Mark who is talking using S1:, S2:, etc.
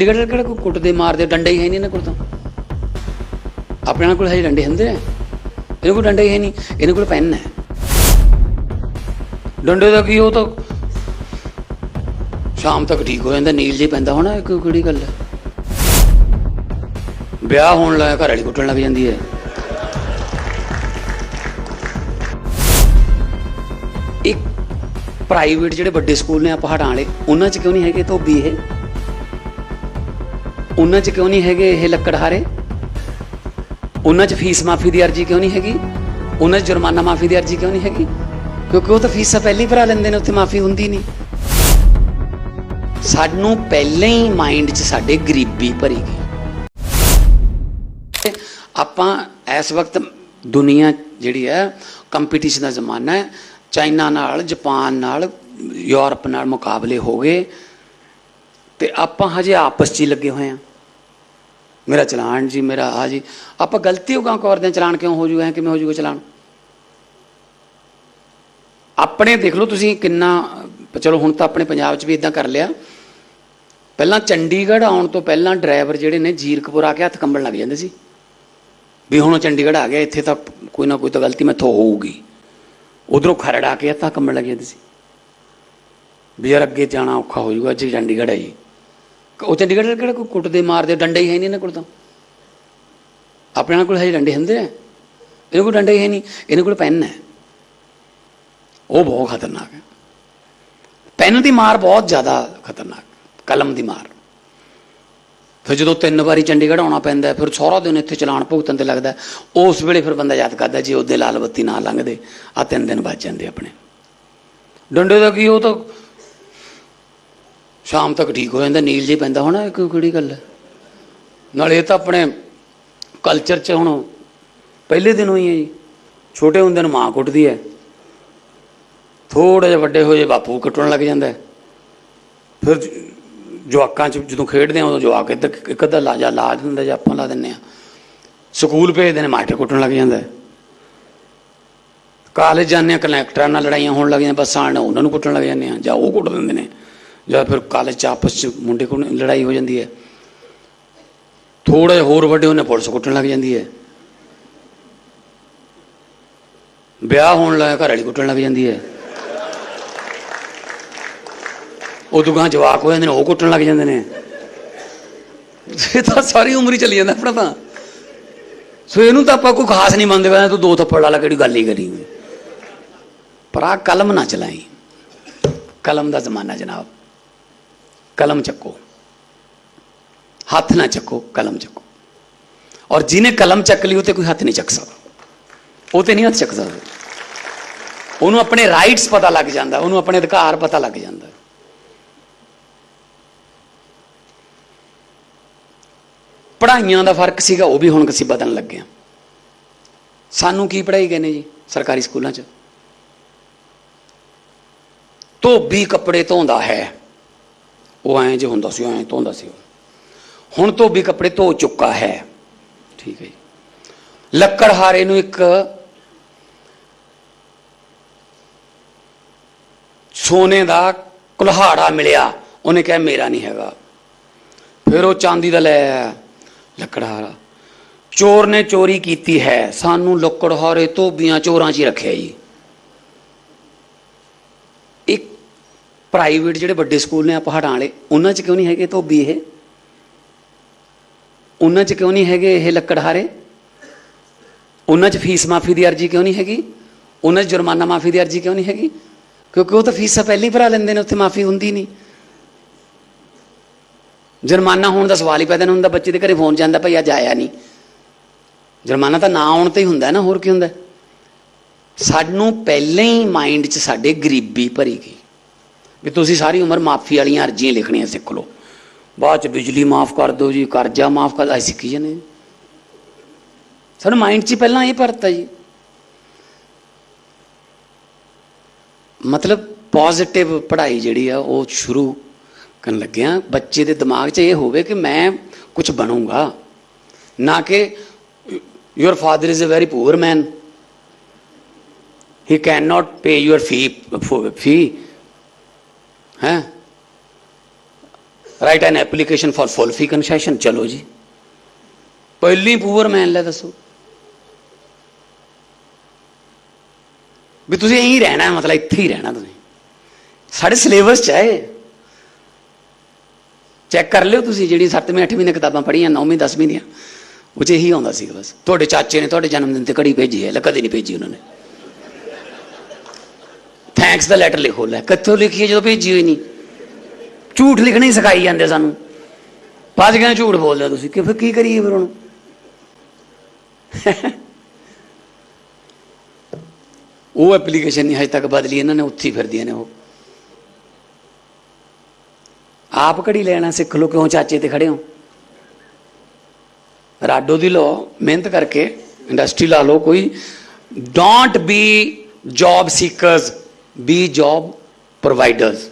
S1: ਚੰਡੀਗੜ੍ਹ ਕਿਹੜਾ ਕੋਈ ਕੁੱਟਦੇ ਮਾਰਦੇ ਡੰਡੇ ਹੀ ਹੈ ਨਹੀਂ ਇਹਨਾਂ ਕੋਲ ਤਾਂ। ਆਪਣੇ ਨਾਲ ਕੋਲ ਹਜੇ ਡੰਡੇ ਹੁੰਦੇ ਆ। ਇਹਨਾਂ ਕੋਲ ਡੰਡੇ ਹੈ ਨਹੀਂ। ਇਹਨਾਂ ਕੋਲ ਪੈਨ ਹੈ। ਡੰਡੇ ਦਾ ਕੀ ਉਹ ਤਾਂ ਸ਼ਾਮ ਤੱਕ ਠੀਕ ਹੋ ਜਾਂਦਾ, ਨੀਲ ਜੇ ਪੈਂਦਾ ਹੋਣਾ ਕੋਈ ਕਿਹੜੀ ਗੱਲ ਹੈ? ਵਿਆਹ ਹੋਣ ਲੱਗਾ ਘਰ ਵਾਲੀ ਕੁੱਟਣ ਲੱਗ ਜਾਂਦੀ ਹੈ। ਇੱਕ ਪ੍ਰਾਈਵੇਟ ਜਿਹੜੇ ਵੱਡੇ ਸਕੂਲ ਨੇ ਆ ਪਹਾੜਾਂ ਵਾਲੇ, ਉਹਨਾਂ 'ਚ ਕਿਉਂ ਨਹੀਂ ਹੈਗੇ? ਧੋਬੀ ਇਹ ਉਹਨਾਂ 'ਚ ਕਿਉਂ ਨਹੀਂ ਹੈਗੇ ਇਹ ਲੱਕੜਹਾਰੇ? ਉਹਨਾਂ 'ਚ ਫੀਸ ਮਾਫੀ ਦੀ ਅਰਜ਼ੀ ਕਿਉਂ ਨਹੀਂ ਹੈਗੀ? ਉਹਨਾਂ 'ਚ ਜੁਰਮਾਨਾ ਮਾਫੀ ਦੀ ਅਰਜ਼ੀ ਕਿਉਂ ਨਹੀਂ ਹੈਗੀ? ਕਿਉਂਕਿ ਉਹ ਤਾਂ ਫੀਸਾਂ ਪਹਿਲਾਂ ਹੀ ਭਰਾ ਲੈਂਦੇ ਨੇ, ਉੱਥੇ ਮਾਫੀ ਹੁੰਦੀ ਨਹੀਂ। ਸਾਨੂੰ ਪਹਿਲਾਂ ਹੀ ਮਾਈਂਡ 'ਚ ਸਾਡੇ ਗਰੀਬੀ ਭਰੀ ਗਈ। ਆਪਾਂ ਇਸ ਵਕਤ ਦੁਨੀਆ ਜਿਹੜੀ ਹੈ ਕੰਪੀਟੀਸ਼ਨ ਦਾ ਜ਼ਮਾਨਾ ਹੈ। ਚਾਈਨਾ ਨਾਲ, ਜਾਪਾਨ ਨਾਲ, ਯੂਰਪ ਨਾਲ ਮੁਕਾਬਲੇ ਹੋ ਗਏ। ਤੇ ਆਪਾਂ ਹਜੇ ਆਪਸ 'ਚ ਹੀ ਲੱਗੇ ਹੋਏ ਆ ਮੇਰਾ ਚਲਾਨ ਜੀ, ਮੇਰਾ ਆ ਜੀ। ਆਪਾਂ ਗਲਤੀ ਹੋ ਗਾ ਕਰਦੇ ਹਾਂ ਚਲਾਨ ਕਿਉਂ ਹੋ ਜੂਗਾ ਕਿਵੇਂ ਹੋ ਜੂਗਾ ਚਲਾਨ? ਆਪਣੇ ਦੇਖ ਲਓ ਤੁਸੀਂ ਕਿੰਨਾ, ਚਲੋ ਹੁਣ ਤਾਂ ਆਪਣੇ ਪੰਜਾਬ 'ਚ ਵੀ ਇਦਾਂ ਕਰ ਲਿਆ। ਪਹਿਲਾਂ ਚੰਡੀਗੜ੍ਹ ਆਉਣ ਤੋਂ ਪਹਿਲਾਂ ਡਰਾਈਵਰ ਜਿਹੜੇ ਨੇ ਜੀਰਕਪੁਰ ਆ ਕੇ ਹੱਥ ਕੰਬਣ ਲੱਗ ਜਾਂਦੇ ਸੀ। ਵੀ ਹੁਣ ਚੰਡੀਗੜ੍ਹ ਆ ਗਿਆ, ਇੱਥੇ ਤਾਂ ਕੋਈ ਨਾ ਕੋਈ ਤਾਂ ਗਲਤੀ ਮੈਥੋਂ ਹੋਊਗੀ। ਉਧਰੋਂ ਖਰੜ ਆ ਕੇ ਹੱਥ ਕੰਬਣ ਲੱਗ ਜਾਂਦੇ ਸੀ। ਵੀ ਯਾਰ ਅੱਗੇ ਜਾਣਾ ਔਖਾ ਹੋ ਜਾਊਗਾ ਜੀ ਚੰਡੀਗੜ੍ਹ ਹੈ ਜੀ। ਉਹ ਚੰਡੀਗੜ੍ਹ ਕਿਹੜਾ ਕੋਈ ਕੁੱਟਦੇ ਮਾਰਦੇ ਡੰਡੇ ਹੀ ਹੈ ਨਹੀਂ ਇਹਨਾਂ ਕੋਲ ਤਾਂ। ਆਪਣੇ ਨਾਲ ਕੋਲ ਹਜੇ ਡੰਡੇ ਹੁੰਦੇ ਆ। ਇਹਨਾਂ ਕੋਲ ਡੰਡੇ ਹੈ ਨਹੀਂ। ਇਹਨਾਂ ਕੋਲ ਪੈਨ ਹੈ। ਉਹ ਬਹੁਤ ਖਤਰਨਾਕ ਹੈ। ਪੈਨ ਦੀ ਮਾਰ ਬਹੁਤ ਜ਼ਿਆਦਾ ਖਤਰਨਾਕ। ਕਲਮ ਦੀ ਮਾਰ। ਫਿਰ ਜਦੋਂ ਤਿੰਨ ਵਾਰੀ ਚੰਡੀਗੜ੍ਹ ਆਉਣਾ ਪੈਂਦਾ ਹੈ, ਫਿਰ ਸਾਰਾ ਦਿਨ ਇੱਥੇ ਚਲਾਨ ਭੁਗਤਣ ਤੇ ਲੱਗਦਾ ਉਸ ਵੇਲੇ ਫਿਰ ਬੰਦਾ ਯਾਦ ਕਰਦਾ ਜੀ ਉਹਦੇ ਲਾਲ ਬੱਤੀ ਨਾ ਲੰਘਦੇ ਆ ਤਿੰਨ ਦਿਨ ਬਚ ਜਾਂਦੇ ਆਪਣੇ। ਡੰਡੇ ਦਾ ਕੀ ਉਹ ਤਾਂ ਸ਼ਾਮ ਤੱਕ ਠੀਕ ਹੋ ਜਾਂਦਾ ਨੀਲ ਜੇ ਪੈਂਦਾ, ਹੋਣਾ ਇਹ ਕੋਈ ਕਿਹੜੀ ਗੱਲ ਹੈ? ਨਾਲੇ ਇਹ ਤਾਂ ਆਪਣੇ ਕਲਚਰ 'ਚ ਹੁਣ ਪਹਿਲੇ ਦਿਨ ਹੋਈ ਹੈ ਜੀ। ਛੋਟੇ ਹੁੰਦੇ ਨੂੰ ਮਾਂ ਕੁੱਟਦੀ ਹੈ। ਥੋੜੇ ਜਿਹਾ ਵੱਡੇ ਹੋਏ ਬਾਪੂ ਕੁੱਟਣ ਲੱਗ ਜਾਂਦਾ ਫਿਰ ਜਵਾਕਾਂ 'ਚ ਜਦੋਂ ਖੇਡਦੇ ਆ ਉਦੋਂ ਜਵਾਕ ਇੱਧਰ ਇੱਕ ਅੱਧਾ ਲਾਜਾ ਲਾ ਦਿੰਦਾ ਜਾਂ ਆਪਾਂ ਲਾ ਦਿੰਨੇ ਆ ਸਕੂਲ ਭੇਜਦੇ ਨੇ, ਮਾਸਟਰ ਕੁੱਟਣ ਲੱਗ ਜਾਂਦਾ ਕਾਲਜ ਜਾਂਦੇ ਆ ਕਨੈਕਟਰਾਂ ਨਾਲ ਲੜਾਈਆਂ ਹੋਣ ਲੱਗ ਜਾਂਦੀਆਂ, ਬੱਸਾਂ ਨਾਲ ਉਹਨਾਂ ਨੂੰ ਕੁੱਟਣ ਲੱਗ ਜਾਂਦੇ ਆ ਜਾਂ ਉਹ ਕੁੱਟ ਦਿੰਦੇ ਨੇ। ਜਾਂ ਫਿਰ ਕਾਲਜ 'ਚ ਆਪਸ 'ਚ ਮੁੰਡੇ ਕੋਲ ਲੜਾਈ ਹੋ ਜਾਂਦੀ ਹੈ। ਥੋੜਾ ਹੋਰ ਵੱਡੇ ਉਹਨੇ ਪੁਲਿਸ ਕੁੱਟਣ ਲੱਗ ਜਾਂਦੀ ਹੈ। ਵਿਆਹ ਹੋਣ ਲੱਗਾ ਘਰ ਵਾਲੀ ਕੁੱਟਣ ਲੱਗ ਜਾਂਦੀ ਹੈ। ਉਦੋਂ ਗਾਂ ਜਵਾਕ ਹੋ ਜਾਂਦੇ ਨੇ, ਉਹ ਕੁੱਟਣ ਲੱਗ ਜਾਂਦੇ ਨੇ। ਇਹ ਤਾਂ ਸਾਰੀ ਉਮਰ ਹੀ ਚੱਲੀ ਜਾਂਦਾ ਆਪਣਾ ਤਾਂ। ਸੋ ਇਹਨੂੰ ਤਾਂ ਆਪਾਂ ਕੋਈ ਖਾਸ ਨਹੀਂ ਮੰਨਦੇ, ਕਹਿੰਦੇ ਤੂੰ ਦੋ ਥੱਪੜ ਲਾ ਲਾ, ਕਿਹੜੀ ਗੱਲ ਹੀ ਕਰੀ ਪਰ ਆ ਕਲਮ ਨਾ ਚਲਾਈ। ਕਲਮ ਦਾ ਜ਼ਮਾਨਾ ਜਨਾਬ। ਕਲਮ ਚੱਕੋ ਹੱਥ ਨਾ ਚੱਕੋ ਕਲਮ ਚੱਕੋ ਔਰ ਜਿਹਨੇ ਕਲਮ ਚੱਕ ਲਈ ਉਹ ਤੇ ਕੋਈ ਹੱਥ ਨਹੀਂ ਚੱਕ ਸਕਦਾ ਉਹ ਤੇ ਨਹੀਂ ਹੱਥ ਚੱਕ ਸਕਦਾ ਉਹਨੂੰ ਆਪਣੇ ਰਾਈਟਸ ਪਤਾ ਲੱਗ ਜਾਂਦਾ ਉਹਨੂੰ ਆਪਣੇ ਅਧਿਕਾਰ ਪਤਾ ਲੱਗ ਜਾਂਦਾ ਪੜ੍ਹਾਈਆਂ ਦਾ ਫ਼ਰਕ ਸੀਗਾ ਉਹ ਵੀ ਹੁਣ ਅਸੀਂ ਬਦਲਣ ਲੱਗੇ ਹਾਂ ਸਾਨੂੰ ਕੀ ਪੜ੍ਹਾਈ ਗਏ ਨੇ ਜੀ ਸਰਕਾਰੀ ਸਕੂਲਾਂ 'ਚ ਧੋਬੀ ਕੱਪੜੇ ਧੋਂਦਾ ਹੈ ਉਹ ਐਂ ਜੇ ਹੁੰਦਾ ਸੀ ਐਂ ਧੋਂਦਾ ਸੀ ਉਹ। ਹੁਣ ਧੋਬੀ ਕੱਪੜੇ ਧੋ ਚੁੱਕਾ ਹੈ। ਠੀਕ ਹੈ ਜੀ। ਲੱਕੜਹਾਰੇ ਨੂੰ ਇੱਕ ਸੋਨੇ ਦਾ ਕੁਲਹਾੜਾ ਮਿਲਿਆ। ਉਹਨੇ ਕਿਹਾ, ਮੇਰਾ ਨਹੀਂ ਹੈਗਾ। ਫਿਰ ਉਹ ਚਾਂਦੀ ਦਾ ਲੈ ਆਇਆ, ਲੱਕੜਹਾਰਾ। ਚੋਰ ਨੇ ਚੋਰੀ ਕੀਤੀ ਹੈ। ਸਾਨੂੰ ਲੱਕੜਹਾਰੇ ਧੋਬੀਆਂ ਚੋਰਾਂ 'ਚ ਹੀ ਰੱਖਿਆ ਜੀ ਇੱਕ ਪ੍ਰਾਈਵੇਟ ਜਿਹੜੇ ਵੱਡੇ ਸਕੂਲ ਨੇ ਆ ਪਹਾੜਾਂ ਵਾਲੇ, ਉਹਨਾਂ 'ਚ ਕਿਉਂ ਨਹੀਂ ਹੈਗੇ ਧੋਬੀ ਇਹ? ਉਹਨਾਂ 'ਚ ਕਿਉਂ ਨਹੀਂ ਹੈਗੇ ਇਹ ਲੱਕੜਹਾਰੇ ਉਹਨਾਂ 'ਚ ਫੀਸ ਮਾਫੀ ਦੀ ਅਰਜ਼ੀ ਕਿਉਂ ਨਹੀਂ ਹੈਗੀ? ਉਹਨਾਂ 'ਚ ਜੁਰਮਾਨਾ ਮਾਫੀ ਦੀ ਅਰਜ਼ੀ ਕਿਉਂ ਨਹੀਂ ਹੈਗੀ? ਕਿਉਂਕਿ ਉਹ ਤਾਂ ਫੀਸਾਂ ਪਹਿਲਾਂ ਹੀ ਭਰਾ ਲੈਂਦੇ ਨੇ, ਉੱਥੇ ਮਾਫੀ ਹੁੰਦੀ ਨਹੀਂ। ਜੁਰਮਾਨਾ ਹੋਣ ਦਾ ਸਵਾਲ ਹੀ ਪੈਦਾ ਨਹੀਂ ਹੁੰਦਾ, ਬੱਚੇ ਦੇ ਘਰੇ ਫੋਨ ਜਾਂਦਾ, ਭਈ ਅੱਜ ਆਇਆ ਨਹੀਂ। ਜੁਰਮਾਨਾ ਤਾਂ ਨਾ ਆਉਣ ਤੇ ਹੀ ਹੁੰਦਾ ਨਾ, ਹੋਰ ਕੀ ਹੁੰਦਾ? ਸਾਨੂੰ ਪਹਿਲਾਂ ਹੀ ਮਾਈਂਡ 'ਚ ਸਾਡੇ ਗਰੀਬੀ ਭਰੀ ਗਈ। ਵੀ ਤੁਸੀਂ ਸਾਰੀ ਉਮਰ ਮਾਫੀ ਵਾਲੀਆਂ ਅਰਜ਼ੀਆਂ ਲਿਖਣੀਆਂ ਸਿੱਖ ਲਓ। ਬਾਅਦ 'ਚ ਬਿਜਲੀ ਮਾਫ ਕਰ ਦਿਓ ਜੀ, ਕਰਜ਼ਾ ਮਾਫ ਕਰ ਦਿਓ, ਅਸੀਂ ਸਿੱਖੀ ਜਾਂਦੇ ਸਾਨੂੰ ਮਾਈਂਡ 'ਚ ਪਹਿਲਾਂ ਇਹ ਭਰਤਾ ਜੀ। ਮਤਲਬ ਪੋਜ਼ਿਟਿਵ ਪੜ੍ਹਾਈ ਜਿਹੜੀ ਆ, ਉਹ ਸ਼ੁਰੂ ਕਰਨ ਲੱਗਿਆ ਬੱਚੇ ਦੇ ਦਿਮਾਗ 'ਚ ਇਹ ਹੋਵੇ ਕਿ ਮੈਂ ਕੁਝ ਬਣੂੰਗਾ। ਨਾ ਕਿ your father is a very poor man he can not pay your fee fee right an application for full fee concession ਚਲੋ ਜੀ। ਪਹਿਲੀ ਪੂਅਰ ਮੈਨ ਲੈ ਦੱਸੋ। ਵੀ ਤੁਸੀਂ ਇਹੀ ਰਹਿਣਾ, ਮਤਲਬ ਇੱਥੇ ਹੀ ਰਹਿਣਾ ਤੁਸੀਂ। ਸਾਡੇ ਸਿਲੇਬਸ ਚ ਹੈ ਚੈੱਕ ਕਰ ਲਿਓ ਤੁਸੀਂ ਜਿਹੜੀ 7ਵੀਂ 8ਵੀਂ ਦੀਆਂ ਕਿਤਾਬਾਂ ਪੜ੍ਹੀਆਂ 9ਵੀਂ 10ਵੀਂ ਦੀਆਂ। ਉਹ 'ਚ ਇਹੀ ਆਉਂਦਾ ਸੀ ਬਸ। ਤੁਹਾਡੇ ਚਾਚੇ ਨੇ ਤੁਹਾਡੇ ਜਨਮ ਦਿਨ ਤੇ ਘੜੀ ਭੇਜੀ ਹੈ ਲੈ ਕਦੇ ਨਹੀਂ ਭੇਜੀ ਉਹਨਾਂ ਨੇ। ਥੈਂਕਸ ਦਾ ਲੈਟਰ ਲਿਖੋ ਲੈ। ਕਿੱਥੋਂ ਲਿਖੀ ਹੈ ਜਦੋਂ ਭੇਜੀ ਹੋਈ ਨਹੀਂ? ਝੂਠ ਲਿਖਣਾ ਹੀ ਸਿਖਾਈ ਜਾਂਦੇ ਸਾਨੂੰ। ਬਾਅਦ ਕਹਿੰਦੇ ਝੂਠ ਬੋਲਦੇ ਹੋ ਤੁਸੀਂ। ਕਿ ਫਿਰ ਕੀ ਕਰੀਏ ਫਿਰ ਹੁਣ? ਉਹ ਐਪਲੀਕੇਸ਼ਨ ਨਹੀਂ ਹਜੇ ਤੱਕ ਬਦਲੀ, ਇਹਨਾਂ ਨੇ ਉੱਥੇ ਹੀ ਫਿਰਦੀਆਂ ਨੇ ਉਹ। ਆਪ ਘੜੀ ਲੈਣਾ ਸਿੱਖ ਲਓ ਕਿਉਂ ਚਾਚੇ ਤੇ ਖੜੇ ਹੋ? ਰਾਡੋ ਦੀ ਲੋ ਮਿਹਨਤ ਕਰਕੇ ਇੰਡਸਟਰੀ ਲਾ ਲਓ, ਕੋਈ don't be job seekers B job providers.